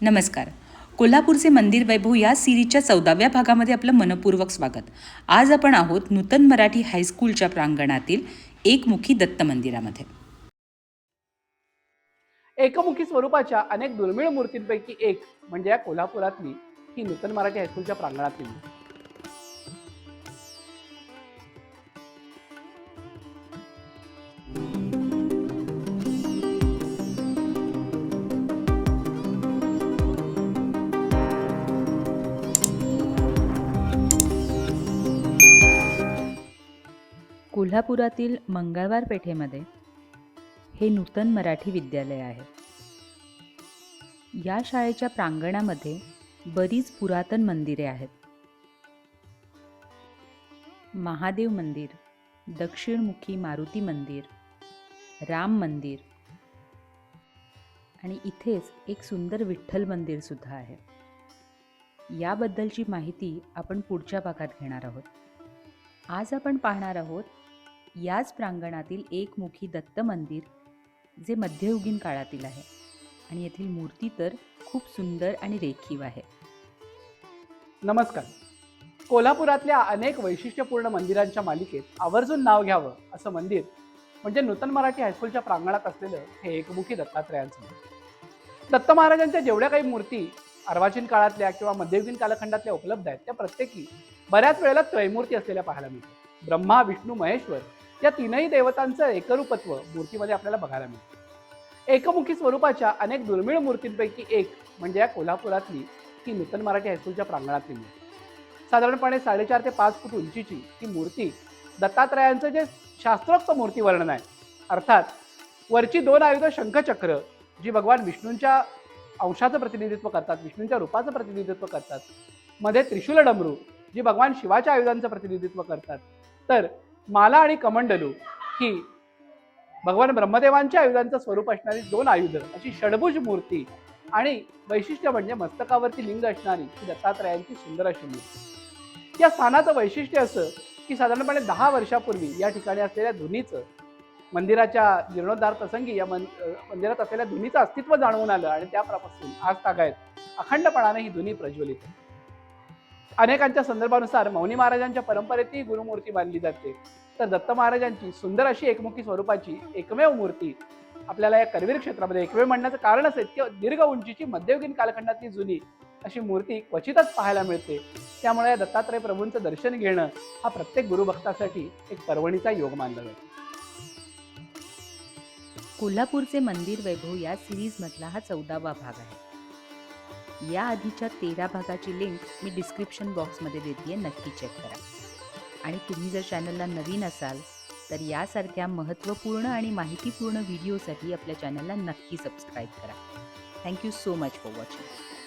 नमस्कार. कोल्हापूरचे मंदिर वैभव या सिरीजच्या चौदाव्या भागामध्ये आपलं मनपूर्वक स्वागत. आज आपण आहोत नूतन मराठी हायस्कूलच्या प्रांगणातील एकमुखी दत्त मंदिरामध्ये. एकमुखी स्वरूपाच्या अनेक दुर्मिळ मूर्तींपैकी एक म्हणजे या कोल्हापुरातली ही नूतन मराठी हायस्कूलच्या प्रांगणातली कोल्हापुरातील मंगळवार पेठेमध्ये हे नूतन मराठी विद्यालय आहे. या शाळेच्या प्रांगणामध्ये बरीच पुरातन मंदिरे आहेत. महादेव मंदिर दक्षिणमुखी मारुती मंदिर राम मंदिर आणि इथेच एक सुंदर विठ्ठल मंदिरसुद्धा आहे. याबद्दलची माहिती आपण पुढच्या भागात घेणार आहोत. आज आपण पाहणार आहोत याच प्रांगणातील एकमुखी दत्त मंदिर जे मध्ययुगीन काळातील आहे. आणि येथील मूर्ती तर खूप सुंदर आणि रेखीव आहे. नमस्कार. कोल्हापुरातल्या अनेक वैशिष्ट्यपूर्ण मंदिरांच्या मालिकेत आवर्जून नाव घ्यावं असं मंदिर म्हणजे नूतन मराठी हायस्कूलच्या प्रांगणात असलेलं हे एकमुखी दत्तात्रयांचं मंदिर. दत्त महाराजांच्या जेवढ्या काही मूर्ती अर्वाचीन काळातल्या किंवा मध्ययुगीन कालखंडातल्या उपलब्ध आहेत त्या प्रत्येकी बऱ्याच वेळेला त्रयमूर्ती असलेल्या पाहायला मिळतात. ब्रह्मा विष्णू महेश्वर या तीनही देवतांचं एकरूपत्व मूर्तीमध्ये आपल्याला बघायला मिळतं. एकमुखी स्वरूपाच्या अनेक दुर्मिळ मूर्तींपैकी एक म्हणजे या कोल्हापुरातली ती नूतन मराठी हायस्कूलच्या प्रांगणातली मूर्ती. साधारणपणे साडेचार ते पाच फूट उंचीची ही मूर्ती दत्तात्रयांचं जे शास्त्रोक्त मूर्ती वर्णन आहे अर्थात वरची दोन आयुध शंखचक्र जी भगवान विष्णूंच्या अंशाचं प्रतिनिधित्व करतात विष्णूंच्या रूपाचं प्रतिनिधित्व करतात मध्ये त्रिशूल डमरू जी भगवान शिवाच्या आयुधांचं प्रतिनिधित्व करतात तर माला आणि कमंडलू ही भगवान ब्रह्मदेवांच्या आयुधांचं स्वरूप असणारी दोन आयुध अशी षडभुज मूर्ती आणि वैशिष्ट्य म्हणजे मस्तकावरती लिंग असणारी ही दत्तात्रयांची सुंदर अशी मूर्ती या स्थानाचं वैशिष्ट्य असं की साधारणपणे दहा वर्षापूर्वी या ठिकाणी असलेल्या धुनीचं मंदिराच्या जीर्णोद्धार प्रसंगी या मन मंदिरात असलेल्या धुनीचं अस्तित्व जाणवून आलं आणि त्यापासून आज तागायत अखंडपणाने ही धुनी प्रज्वलित आहे. अनेकांच्या संदर्भानुसार मौनी महाराजांच्या परंपरेतही गुरुमूर्ती मानली जाते. तर दत्त महाराजांची सुंदर अशी एकमुखी स्वरूपाची एकमेव मूर्ती आपल्याला या करवीर क्षेत्रामध्ये एकमेव म्हणण्याचं कारण आहे की दीर्घ उंचीची मध्ययुगीन कालखंडातली जुनी अशी मूर्ती क्वचितच पाहायला मिळते. त्यामुळे या दत्तात्रय प्रभूंचं दर्शन घेणं हा प्रत्येक गुरुभक्तासाठी एक पर्वणीचा योग मानला जातो. कोल्हापूरचे मंदिर वैभव या सिरीजमधला हा चौदावा भाग आहे. या आधीच्या तेरा भागाची लिंक मी डिस्क्रिप्शन बॉक्समध्ये देते नक्की चेक करा. आणि तुम्ही जर चॅनलला नवीन असाल तर यासारख्या महत्त्वपूर्ण आणि माहितीपूर्ण व्हिडिओसाठी आपल्या चॅनलला नक्की सबस्क्राईब करा. Thank you so much for watching